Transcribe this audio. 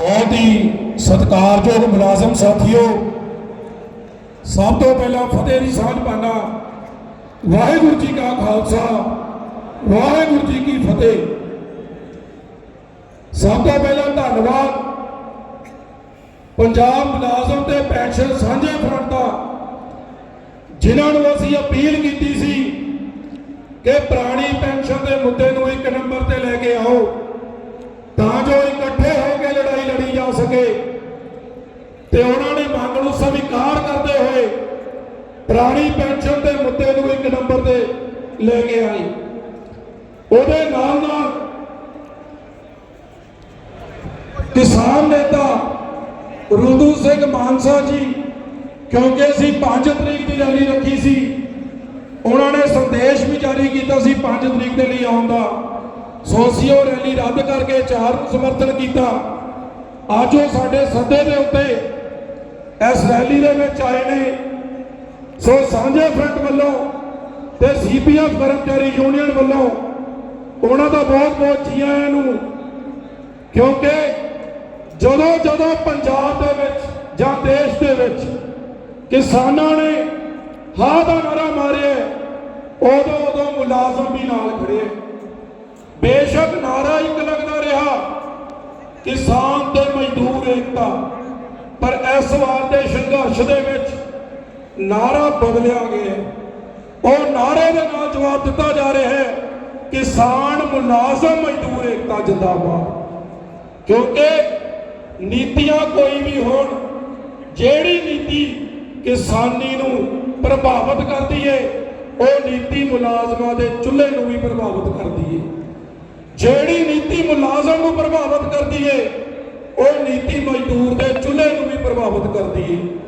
ਬਹੁਤ ਹੀ ਸਤਿਕਾਰਯੋਗ ਮੁਲਾਜ਼ਮ ਸਾਥੀਓ, ਸਭ ਤੋਂ ਪਹਿਲਾਂ ਫਤਿਹ ਦੀ ਸਾਂਝ ਪਾਣਾ ਵਾਹਿਗੁਰੂ ਜੀ ਕਾ ਖਾਲਸਾ, ਵਾਹਿਗੁਰੂ ਜੀ ਕੀ ਫਤਿਹ। ਸਭ ਤੋਂ ਪਹਿਲਾਂ ਧੰਨਵਾਦ ਪੰਜਾਬ ਮੁਲਾਜ਼ਮ ਤੇ ਪੈਨਸ਼ਨ ਸਾਂਝੇ ਫਰੰਟ ਦਾ, ਜਿਨ੍ਹਾਂ ਨੂੰ ਅਸੀਂ ਅਪੀਲ ਕੀਤੀ ਸੀ ਕਿ ਪੁਰਾਣੀ ਪੈਨਸ਼ਨ ਦੇ ਮੁੱਦੇ ਨੂੰ ਇੱਕ ਨੰਬਰ ਤੇ ਲੈ ਕੇ ਆਓ, ਤਾਂ ਜੋ ਇੱਕ ਹੋ ਕੇ ਲੜਾਈ ਲੜੀ ਜਾ ਸਕੇ ਤੇ ਉਹਨਾਂ ਨੇ ਮੰਗ ਨੂੰ ਸਵੀਕਾਰ ਕਰਦੇ ਹੋਏ ਪੁਰਾਣੀ ਪੈਨਸ਼ਨ ਦੇ ਮੁੱਦੇ ਨੂੰ ਇੱਕ ਨੰਬਰ ਤੇ ਲੈ ਕੇ ਆਈ ਉਹਦੇ ਨਾਲ ਨਾਲ ਕਿਸਾਨ ਨੇਤਾ ਰੁਦੂ ਸਿੰਘ ਮਾਨਸਾ ਜੀ, ਕਿਉਂਕਿ ਅਸੀਂ 5 ਤਰੀਕ ਦੀ ਰੈਲੀ ਰੱਖੀ ਸੀ, ਉਹਨਾਂ ਨੇ ਸੰਦੇਸ਼ ਵੀ ਜਾਰੀ ਕੀਤਾ ਸੀ 5 ਤਰੀਕ ਦੇ ਲਈ ਆਉਣ ਦਾ। ਸੋਸੀਓ ਰੈਲੀ ਰੱਦ ਕਰਕੇ ਚਾਰ ਨੂੰ ਸਮਰਥਨ ਕੀਤਾ। ਅੱਜ ਉਹ ਸਾਡੇ ਸੱਦੇ ਦੇ ਉੱਤੇ ਇਸ ਰੈਲੀ ਦੇ ਵਿੱਚ ਆਏ ਨੇ। ਸੋ ਸਾਂਝੇ ਫਰੰਟ ਵੱਲੋਂ ਤੇ ਸੀਪੀਐਫ ਕਰਮਚਾਰੀ ਯੂਨੀਅਨ ਵੱਲੋਂ ਉਹਨਾਂ ਦਾ ਬਹੁਤ ਬਹੁਤ ਜੀ ਆਇਆਂ ਨੂੰ, ਕਿਉਂਕਿ ਜਦੋਂ ਜਦੋਂ ਪੰਜਾਬ ਦੇ ਵਿੱਚ ਜਾਂ ਦੇਸ਼ ਦੇ ਵਿੱਚ ਕਿਸਾਨਾਂ ਨੇ ਹਾਂ ਦਾ ਨਾਰਾ ਮਾਰਿਆ, ਉਦੋਂ ਉਦੋਂ ਮੁਲਾਜ਼ਮ ਵੀ ਨਾਲ ਖੜੇ ਬੇਸ਼ੱਕ ਨਾਰਾ ਇੱਕ ਲੱਗਦਾ ਰਿਹਾ, ਕਿਸਾਨ ਤੇ ਮਜ਼ਦੂਰ ਏਕਤਾ। ਇਸ ਵਾਰ ਦੇ ਸੰਘਰਸ਼ ਦੇ ਵਿੱਚ ਨਾਰਾ ਬਦਲਿਆ ਗਿਆ ਉਹ ਨਾਰੇ ਦੇ ਨਾਲ ਜਵਾਬ ਦਿੱਤਾ ਜਾ ਰਿਹਾ ਹੈ ਕਿਸਾਨ ਮੁਲਾਜ਼ਮ ਮਜ਼ਦੂਰ ਏਕਤਾ ਜਿੰਦਾਬਾਦ। ਕਿਉਂਕਿ ਨੀਤੀਆਂ ਕੋਈ ਵੀ ਹੋਣ, ਜਿਹੜੀ ਨੀਤੀ ਕਿਸਾਨੀ ਨੂੰ ਪ੍ਰਭਾਵਿਤ ਕਰਦੀ ਹੈ, ਉਹ ਨੀਤੀ ਮੁਲਾਜ਼ਮਾਂ ਦੇ ਚੁੱਲ੍ਹੇ ਨੂੰ ਵੀ ਪ੍ਰਭਾਵਿਤ ਕਰਦੀ ਹੈ। ਜਿਹੜੀ ਨੀਤੀ ਮੁਲਾਜ਼ਮ ਨੂੰ ਪ੍ਰਭਾਵਿਤ ਕਰਦੀ ਹੈ ਉਹ ਨੀਤੀ